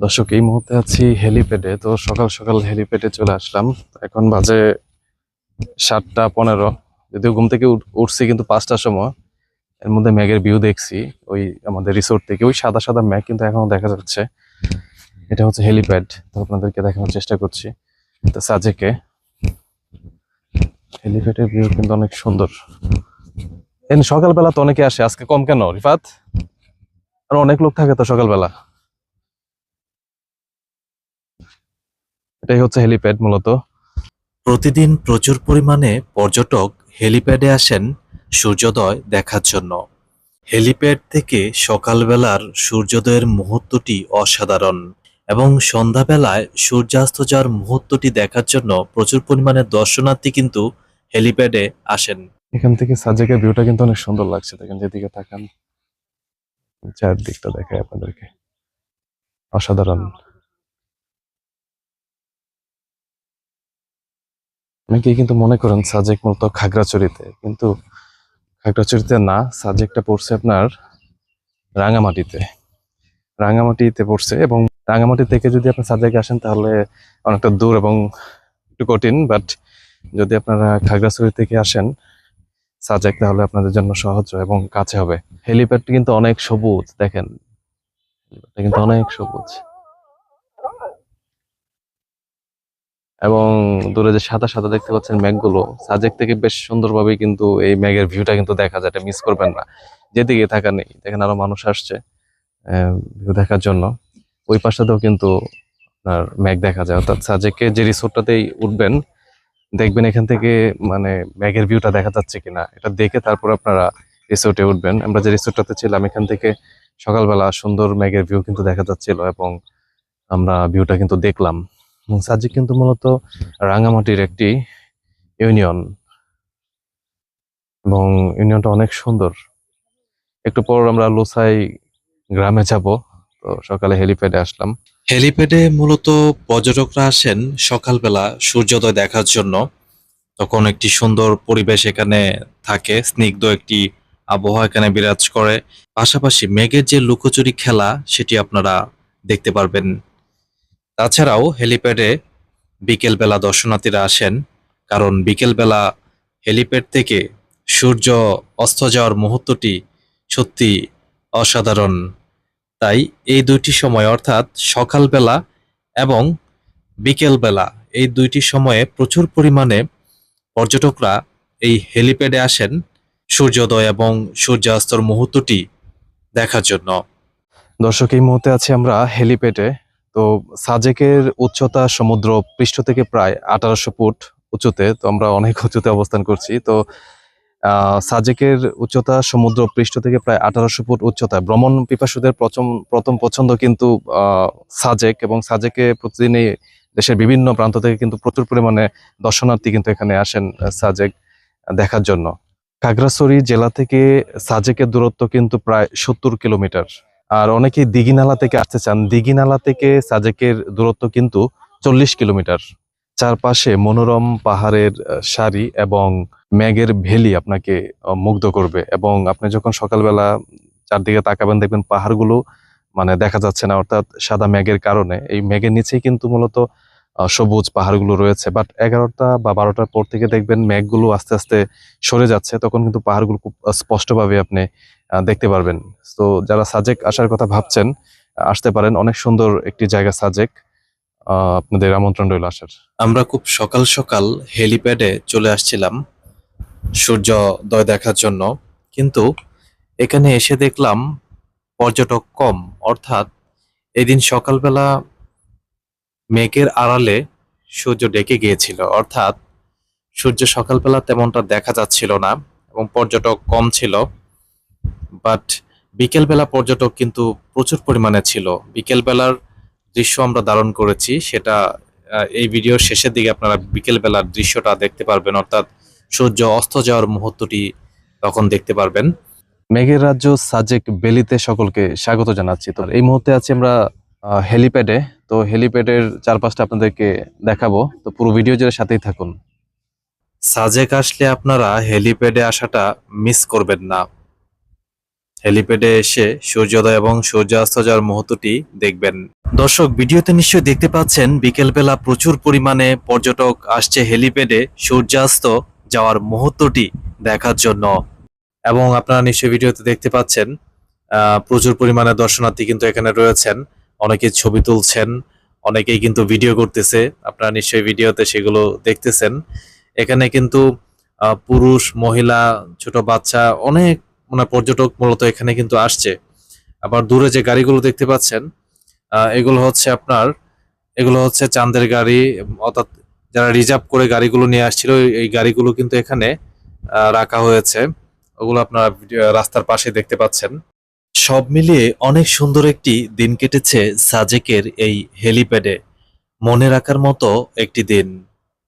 দর্শক, এই মুহূর্তে আছি হেলিপ্যাডে। তো সকাল সকাল হেলিপ্যাডে চলে আসলাম। এখন বাজে সাতটা পনেরো। যদিও ঘুম থেকে উঠ- উঠছি কিন্তু পাঁচটার সময়। এর মধ্যে ম্যাগের ভিউ দেখছি ওই আমাদের রিসোর্ট থেকে। ওই সাদা সাদা ম্যাগ কিন্তু এখনও দেখা যাচ্ছে। এটা হচ্ছে হেলিপ্যাড। তো আপনাদেরকে দেখানোর চেষ্টা করছি। তো সাজেকে। হেলিপ্যাডের ভিউ কিন্তু অনেক সুন্দর। সকালবেলা তো অনেকে আসে। আজকে কম কেন, রিফাত? আর অনেক লোক থাকে তো সকালবেলা। এটাই হচ্ছে হেলিপ্যাড মূলত। প্রতিদিন প্রচুর পরিমাণে পর্যটক হেলিপ্যাডে আসেন সূর্যোদয় দেখার জন্য। হেলিপ্যাড থেকে সকালবেলার সূর্যোদয়ের মুহূর্তটি অসাধারণ এবং সন্ধ্যাবেলায় সূর্যাস্ত যাওয়ার মুহূর্তটি দেখার জন্য প্রচুর পরিমাণে দর্শনার্থী কিন্তু হেলিপ্যাডে আসেন। এখান থেকে সাজেকের ভিউটা কিন্তু অনেক সুন্দর লাগছে দেখেন যেদিকে তাকান। চারদিকটা দেখায় আপনাদেরকে। অসাধারণ। অনেকেই কিন্তু মনে করেন সাজেক মূলত খাগড়াছড়িতে, কিন্তু খাগড়াছড়িতে না সাজেকটা পড়ছে আপনার রাঙামাটিতে। রাঙামাটিতে পড়ছে এবং রাঙামাটি থেকে যদি আপনি সাজেকে আসেন তাহলে অনেকটা দূর এবং একটু কঠিন বাট যদি আপনারা খাগড়াছড়ি থেকে আসেন সাজেক তাহলে আপনাদের জন্য সহজ এবং কাছে হবে। হেলিপ্যাডটি কিন্তু অনেক সবুজ, দেখেন। হেলিপ্যাডটা কিন্তু অনেক সবুজ। এবং দূরে যে সাদা সাদা দেখতে পাচ্ছেন ম্যাগগুলো সাজেক থেকে বেশ সুন্দরভাবে কিন্তু এই ম্যাগের ভিউটা কিন্তু দেখা যায়, এটা মিস করবেন না। যেদিকে থাকা নেই দেখেন আরও মানুষ আসছে ভিউ দেখার জন্য। ওই পাশটাতেও কিন্তু আপনার ম্যাগ দেখা যায়। অর্থাৎ সাজেকে যে রিসোর্টটাতেই উঠবেন, দেখবেন এখান থেকে মানে ম্যাগের ভিউটা দেখা যাচ্ছে কিনা। এটা দেখে তারপর আপনারা রিসোর্টে উঠবেন। আমরা যে রিসোর্টটাতে ছিলাম, এখান থেকে সকালবেলা সুন্দর ম্যাগের ভিউ কিন্তু দেখা যাচ্ছিল এবং আমরা ভিউটা কিন্তু দেখলাম। এবং সাজিক কিন্তু মূলত রাঙামাটির একটি ইউনিয়ন। এবং ইউনিয়নটা অনেক সুন্দর। একটু পর আমরা লোসাই গ্রামে যাব। তো সকালে হেলিপ্যাডে আসলাম। হেলিপ্যাডে মূলত পর্যটকরা আসেন সকালবেলা সূর্যোদয় দেখার জন্য। তখন একটি সুন্দর পরিবেশ এখানে থাকে, স্নিগ্ধ একটি আবহাওয়া এখানে বিরাজ করে। পাশাপাশি মেঘের যে লুকোচুরি খেলা, সেটি আপনারা দেখতে পারবেন। তাছাড়াও হেলিপ্যাডে বিকেলবেলা দর্শনার্থীরা আসেন, কারণ বিকেলবেলা হেলিপ্যাড থেকে সূর্য অস্ত যাওয়ার মুহূর্তটি সত্যি অসাধারণ। তাই এই দুইটি সময়, অর্থাৎ সকালবেলা এবং বিকেলবেলা এই দুইটি সময়ে প্রচুর পরিমাণে পর্যটকরা এই হেলিপ্যাডে আসেন সূর্যোদয় এবং সূর্যাস্তর মুহূর্তটি দেখার জন্য। দর্শক, এই মুহূর্তে আছি আমরা হেলিপ্যাডে তো সাজেকের উচ্চতা সমুদ্র পৃষ্ঠ থেকে প্রায় আঠারোশো ফুট উঁচুতে, তো আমরা অনেক উঁচুতে অবস্থান করছি। তো সাজেকের উচ্চতা সমুদ্র পৃষ্ঠ থেকে প্রায় আঠারোশো ফুট উচ্চতায়। ভ্রমণ পিপাসুদের প্রথম প্রথম পছন্দ কিন্তু সাজেক এবং সাজেকে প্রতিদিনই দেশের বিভিন্ন প্রান্ত থেকে কিন্তু প্রচুর পরিমাণে দর্শনার্থী কিন্তু এখানে আসেন সাজেক দেখার জন্য। খাগড়াছড়ি জেলা থেকে সাজেকের দূরত্ব কিন্তু প্রায় সত্তর কিলোমিটার। আর অনেকেই দিঘিনালা থেকে আসতে চান। দিঘিনালা থেকে সাজেকের দূরত্ব কিন্তু চল্লিশ কিলোমিটার। চারপাশে মনোরম পাহাড়ের সারি এবং ম্যাগের ভ্যালি আপনাকে মুগ্ধ করবে এবং আপনি যখন সকালবেলা চারদিকে তাকাবেন দেখবেন পাহাড়গুলো মানে দেখা যাচ্ছে না, অর্থাৎ সাদা ম্যাগের কারণে। এই ম্যাগের নিচেই কিন্তু মূলত সবুজ পাহাড়গুলো রয়েছে। বাট এগারোটা বা বারোটার পর থেকে দেখবেন ম্যাগগুলো আস্তে আস্তে সরে যাচ্ছে। তখন কিন্তু পাহাড়গুলো খুব স্পষ্টভাবে আপনি দেখতে পারবেন। তো যারা সাজেক আসার কথা ভাবছেন, আসতে পারেন। অনেক সুন্দর একটি জায়গা সাজেক আপনাদের আমন্ত্রণ রইল আসার। আমরা খুব সকাল সকাল হেলিপ্যাডে চলে আসছিলাম সূর্যোদয় দেখার জন্য। কিন্তু এখানে এসে দেখলাম পর্যটক কম। অর্থাৎ এদিন সকালবেলা মেঘের আড়ালে সূর্য ডেকে গিয়েছিল। অর্থাৎ সূর্য সকালবেলা তেমনটা দেখা যাচ্ছিল না এবং পর্যটক কম ছিল। বাট বিকেলবেলা পর্যটক কিন্তু প্রচুর পরিমাণে ছিল। বিকেলবেলার দৃশ্য আমরা ধারণ করেছি, সেটা এই ভিডিওর শেষের দিকে আপনারা বিকেলবেলার দৃশ্যটা দেখতে পারবেন, অর্থাৎ সূর্য অস্ত যাওয়ার মুহূর্তটি তখন দেখতে পারবেন। মেঘের রাজ্য সাজেক বেলিতে সকলকে স্বাগত জানাচ্ছি। তো এই মুহূর্তে আছি আমরা হেলিপ্যাডে। তো হেলিপ্যাডের চারপাশটা আপনাদেরকে দেখাবো। তো পুরো ভিডিও জুড়ে সাথেই থাকুন। সাজেক আসলে আপনারা হেলিপ্যাডে আসাটা মিস করবেন না। হেলিপ্যাডে এসে সূর্যোদয় এবং সূর্যাস্ত যাওয়ার মুহূর্তটি দেখবেন। দর্শক, ভিডিওতে নিশ্চয়ই দেখতে পাচ্ছেন, বিকেলবেলা প্রচুর পরিমাণে পর্যটক আসছে হেলিপ্যাডে সূর্যাস্ত যাওয়ার মুহূর্তটি দেখার জন্য। এবং আপনারা নিশ্চয়ই ভিডিওতে দেখতে পাচ্ছেন প্রচুর পরিমাণে দর্শনার্থী কিন্তু এখানে রয়েছেন। অনেকে ছবি তুলছেন, অনেকেই কিন্তু ভিডিও করতেছে, আপনারা নিশ্চয়ই ভিডিওতে সেগুলো দেখতেছেন। এখানে কিন্তু পুরুষ, মহিলা, ছোট বাচ্চা অনেক মানে পর্যটক মূলত এখানে কিন্তু আসছে। আবার দূরে যে গাড়িগুলো দেখতে পাচ্ছেন এগুলো হচ্ছে আপনার, এগুলো হচ্ছে চাঁদের গাড়ি, অর্থাৎ যারা রিজার্ভ করে গাড়িগুলো নিয়ে আসছিল, এই- গাড়িগুলো কিন্তু এখানে রাখা হয়েছে। ওগুলো আপনারা রাস্তার পাশে দেখতে পাচ্ছেন। সব মিলিয়ে অনেক সুন্দর একটি দিন কেটেছে সাজেকের এই হেলিপ্যাডে মনে রাখার মতো একটি দিন।